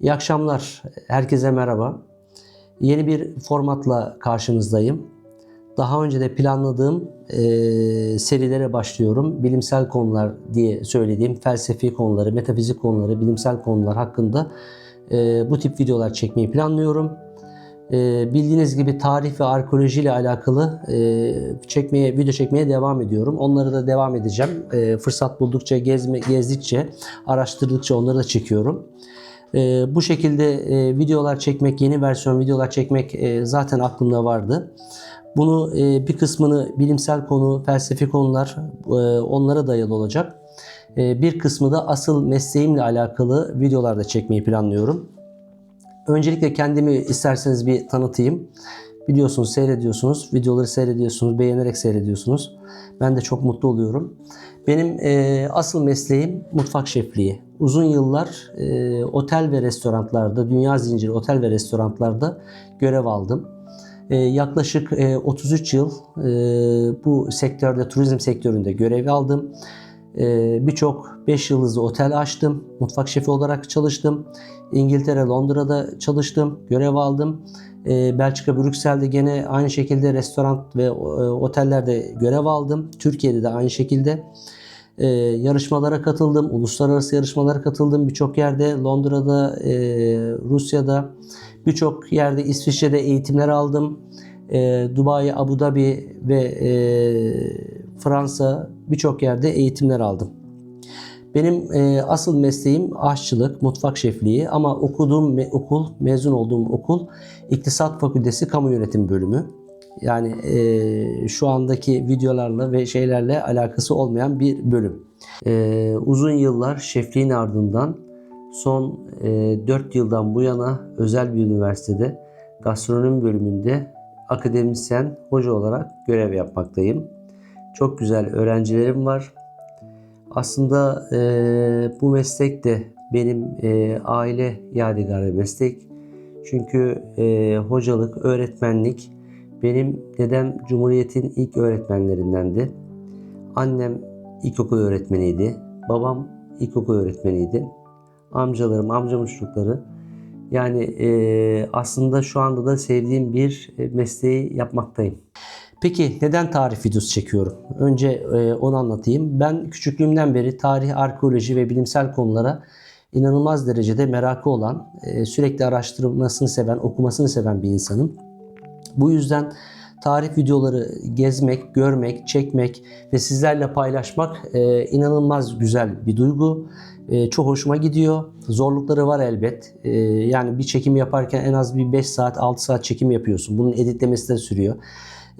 İyi akşamlar. Herkese merhaba. Yeni bir formatla karşınızdayım. Daha önce de planladığım e, serilere başlıyorum. Bilimsel konular diye söylediğim felsefi konuları, metafizik konuları, bilimsel konular hakkında e, bu tip videolar çekmeyi planlıyorum. E, bildiğiniz gibi tarih ve arkeoloji ile alakalı e, çekmeye, video çekmeye devam ediyorum. Onları da devam edeceğim. E, fırsat buldukça, gezme, gezdikçe, araştırdıkça onları da çekiyorum. E, bu şekilde e, videolar çekmek, yeni versiyon videolar çekmek e, zaten aklımda vardı. Bunu e, bir kısmını bilimsel konu, felsefi konular e, onlara dayalı olacak. E, bir kısmı da asıl mesleğimle alakalı videolarda çekmeyi planlıyorum. Öncelikle kendimi isterseniz bir tanıtayım. Biliyorsunuz, seyrediyorsunuz, videoları seyrediyorsunuz, beğenerek seyrediyorsunuz. Ben de çok mutlu oluyorum. Benim e, asıl mesleğim mutfak şefliği. Uzun yıllar e, otel ve restoranlarda, dünya zinciri otel ve restoranlarda görev aldım. E, yaklaşık e, 33 yıl e, bu sektörde, turizm sektöründe görev aldım. E, Birçok 5 yıldızlı otel açtım. Mutfak şefi olarak çalıştım. İngiltere, Londra'da çalıştım. Görev aldım. E, Belçika, Brüksel'de gene aynı şekilde restoran ve e, otellerde görev aldım. Türkiye'de de aynı şekilde. E, yarışmalara katıldım. Uluslararası yarışmalara katıldım. Birçok yerde Londra'da, e, Rusya'da, birçok yerde İsviçre'de eğitimler aldım. E, Dubai, Abu Dhabi ve e, Fransa birçok yerde eğitimler aldım. Benim e, asıl mesleğim aşçılık, mutfak şefliği ama okuduğum me- okul, mezun olduğum okul İktisat Fakültesi Kamu Yönetimi Bölümü. Yani e, şu andaki videolarla ve şeylerle alakası olmayan bir bölüm. E, uzun yıllar şefliğin ardından son e, 4 yıldan bu yana özel bir üniversitede gastronomi bölümünde akademisyen, hoca olarak görev yapmaktayım. Çok güzel öğrencilerim var. Aslında e, bu meslek de benim e, aile yadigarı meslek. Çünkü e, hocalık, öğretmenlik benim dedem Cumhuriyet'in ilk öğretmenlerindendi. Annem ilkokul öğretmeniydi. Babam ilkokul öğretmeniydi. Amcalarım, amcamın çocukları. Yani e, aslında şu anda da sevdiğim bir e, mesleği yapmaktayım. Peki neden tarih videosu çekiyorum? Önce e, onu anlatayım. Ben küçüklüğümden beri tarih, arkeoloji ve bilimsel konulara inanılmaz derecede merakı olan, e, sürekli araştırmasını seven, okumasını seven bir insanım. Bu yüzden tarih videoları gezmek, görmek, çekmek ve sizlerle paylaşmak e, inanılmaz güzel bir duygu. E, çok hoşuma gidiyor. Zorlukları var elbet. E, yani bir çekim yaparken en az bir 5 saat, 6 saat çekim yapıyorsun. Bunun editlemesi de sürüyor.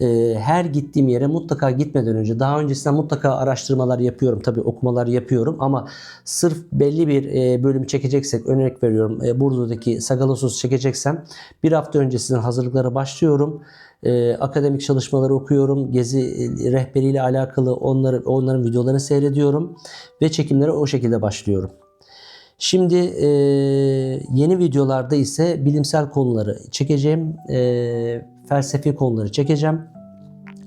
E, her gittiğim yere mutlaka gitmeden önce daha öncesinden mutlaka araştırmalar yapıyorum. Tabii okumalar yapıyorum ama sırf belli bir e, bölümü çekeceksek örnek veriyorum e, Burdur'daki Sagalasos çekeceksem bir hafta öncesinden hazırlıklara başlıyorum. E, akademik çalışmaları okuyorum. Gezi e, rehberiyle alakalı onları onların videolarını seyrediyorum ve çekimlere o şekilde başlıyorum. Şimdi e, yeni videolarda ise bilimsel konuları çekeceğim. E, felsefi konuları çekeceğim.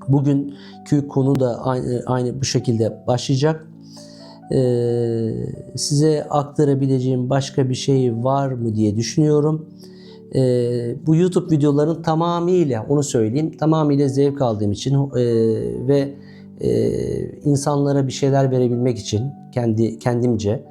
Bugünkü konu da aynı, aynı bu şekilde başlayacak. E, size aktarabileceğim başka bir şey var mı diye düşünüyorum. E, bu YouTube videoların tamamıyla onu söyleyeyim tamamıyla zevk aldığım için e, ve e, insanlara bir şeyler verebilmek için kendi kendimce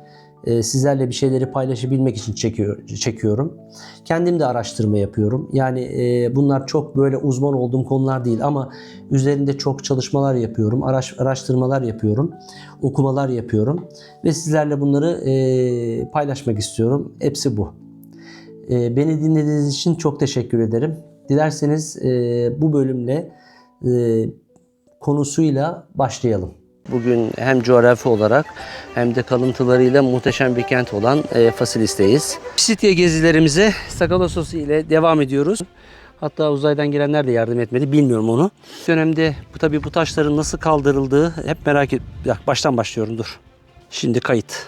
sizlerle bir şeyleri paylaşabilmek için çekiyor, çekiyorum. Kendim de araştırma yapıyorum. Yani e, bunlar çok böyle uzman olduğum konular değil ama üzerinde çok çalışmalar yapıyorum, araş, araştırmalar yapıyorum, okumalar yapıyorum ve sizlerle bunları e, paylaşmak istiyorum. Hepsi bu. E, beni dinlediğiniz için çok teşekkür ederim. Dilerseniz e, bu bölümle e, konusuyla başlayalım. Bugün hem coğrafi olarak hem de kalıntılarıyla muhteşem bir kent olan e, Fasilis'teyiz. Pisitya gezilerimize Sagalasos ile devam ediyoruz. Hatta uzaydan gelenler de yardım etmedi. Bilmiyorum onu. Bu dönemde bu tabii bu taşların nasıl kaldırıldığı hep merak et. Baştan başlıyorum dur. Şimdi kayıt.